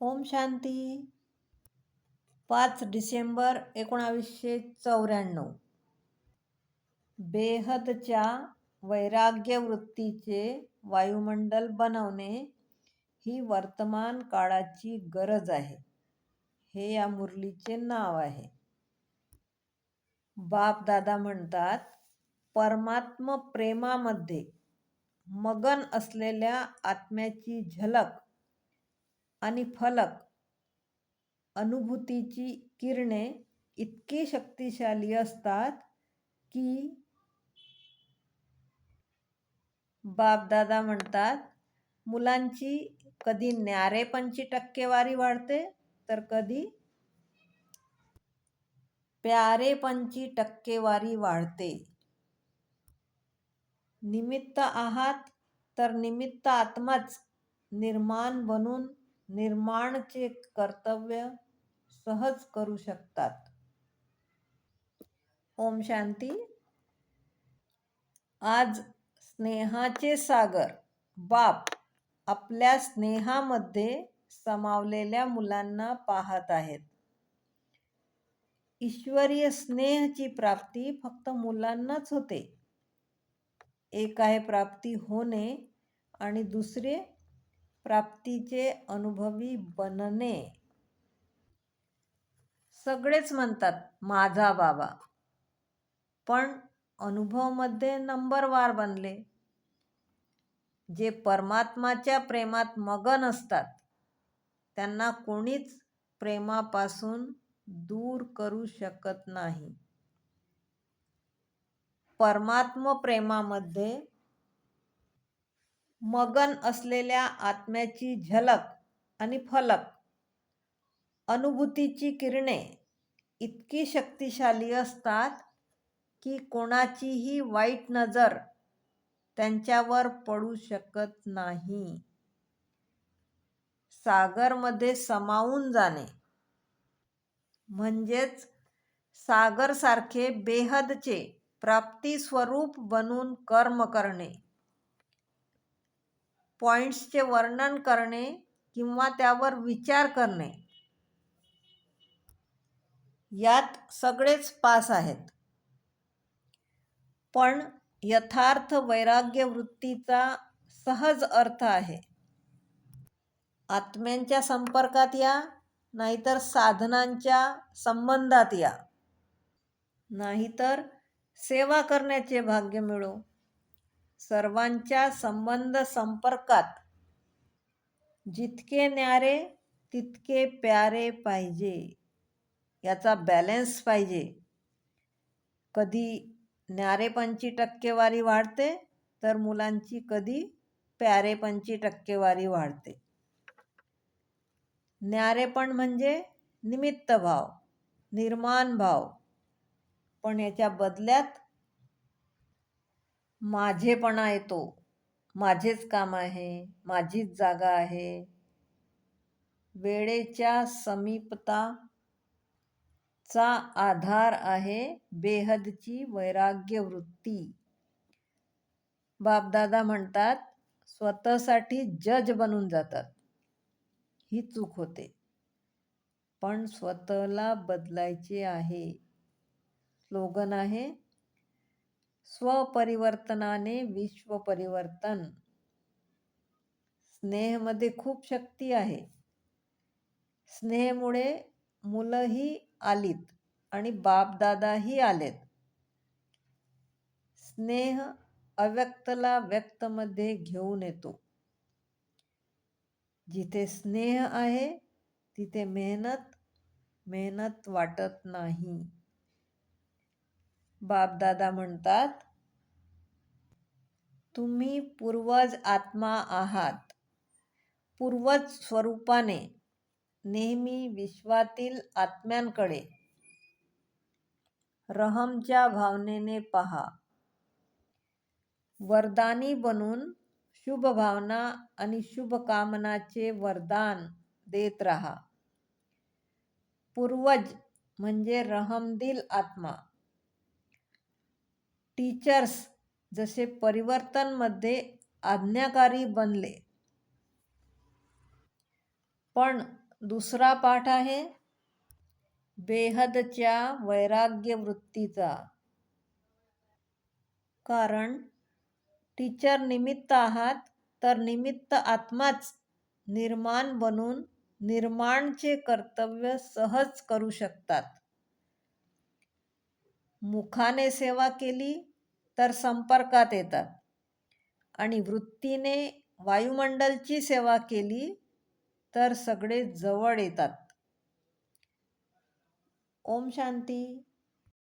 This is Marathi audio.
ओम शांती. पाच डिसेंबर एकोणावीसशे चौऱ्याण्णव. बेहदच्या वैराग्यवृत्तीचे वायुमंडल बनवणे ही वर्तमान काळाची गरज आहे. हे या मुरलीचे नाव आहे. बाप दादा म्हणतात परमात्म प्रेमामध्ये मगन असलेल्या आत्म्याची झलक आणि फलक अनुभूतीची किरणे इतकी शक्तिशाली असतात की बापदादा म्हणतात मुलांची कधी न्यारेपणची टक्केवारी वाढते तर कधी प्यारेपणची टक्केवारी वाढते. निमित्त आहात तर निमित्त आत्माच निर्माण बनून निर्माणचे कर्तव्य सहज करू शकतात. ओम शांती. आज स्नेहाचे सागर. बाप आपल्या स्नेहामध्ये समावलेल्या मुलांना पाहत आहेत. ईश्वरीय स्नेहची प्राप्ती फक्त मुलांनाच होते. एक आहे प्राप्ती होणे आणि दुसरे प्राप्तीचे अनुभवी बनणे. सगळेच म्हणतात माझा बाबा. पण अनुभवमध्ये नंबरवार बनले. जे परमात्माच्या प्रेमात मगन असतात त्यांना कोणीच प्रेमापासून दूर करू शकत नाही. परमात्म प्रेमामध्ये मगन असलेल्या आत्म्याची झलक आणि फलक. अनुभूतीची किरणे इतकी शक्तिशाली असतात की कोणाचीही वाईट नजर त्यांच्यावर पडू शकत नाही. सागरमध्ये समावून जाणे. म्हणजेच सागरसारखे बेहदचे प्राप्ती स्वरूप बनून कर्म करणे. पॉईंट्सचे वर्णन करणे किंवा त्यावर विचार करणे. यात सगळेच पास आहेत. पण यथार्थ वैराग्य वृत्तीचा सहज अर्थ आहे. आत्म्यांच्या संपर्कात या नाहीतर साधनांच्या संबंधात या. नाहीतर सेवा करण्याचे भाग्य मिळो. सर्वांच्या संबंध संपर्कात जितके न्यारे तितके प्यारे पाहिजे. याचा बॅलेन्स पाहिजे. कधी न्यारेपणची टक्केवारी वाढते तर मुलांची कधी प्यारेपणची टक्केवारी वाढते. न्यारेपण म्हणजे निमित्त भाव निर्माण भाव. पण याच्या बदल्यात माझेपणा येतो. माझेच काम आहे. माझीच जागा आहे. वेळेच्या समीपता चा आधार आहे बेहदची वैराग्य वृत्ती बापदादा म्हणतात स्वतःसाठी जज बनून जातात. ही चूक होते. पण स्वतःला बदलायचे आहे. स्लोगन आहे स्वपरिवर्तनाने विश्व परिवर्तन स्नेहमध्ये खूप शक्ती आहे. स्नेहमुळे मुलंही आलीत आणि बापदादाही आलेत. स्नेह अव्यक्तला व्यक्तमध्ये घेऊन येतो. जिथे स्नेह आहे तिथे मेहनत मेहनत वाटत नाही. बापदादा म्हणतात तुम्ही पूर्वज आत्मा आहात. पूर्वज स्वरूपाने नेहमी विश्वातील आत्म्यांकडे रहमच्या भावनेने पहा. वरदानी बनून शुभ भावना आणि शुभकामनाचे वरदान देत राहा. पूर्वज म्हणजे रहमदिल आत्मा. टीचर्स जसे परिवर्तनमध्ये आज्ञाकारी बनले. पण दुसरा पाठ आहे बेहदच्या वैराग्य वृत्तीचा कारण टीचर निमित्त आहात तर निमित्त आत्माच निर्माण बनून निर्माणचे कर्तव्य सहज करू शकतात. मुखाने सेवा केली तर संपर्कात येतात. आणि वृत्तीने वायुमंडलची सेवा केली तर सगळे जवळ येतात. ओम शांती.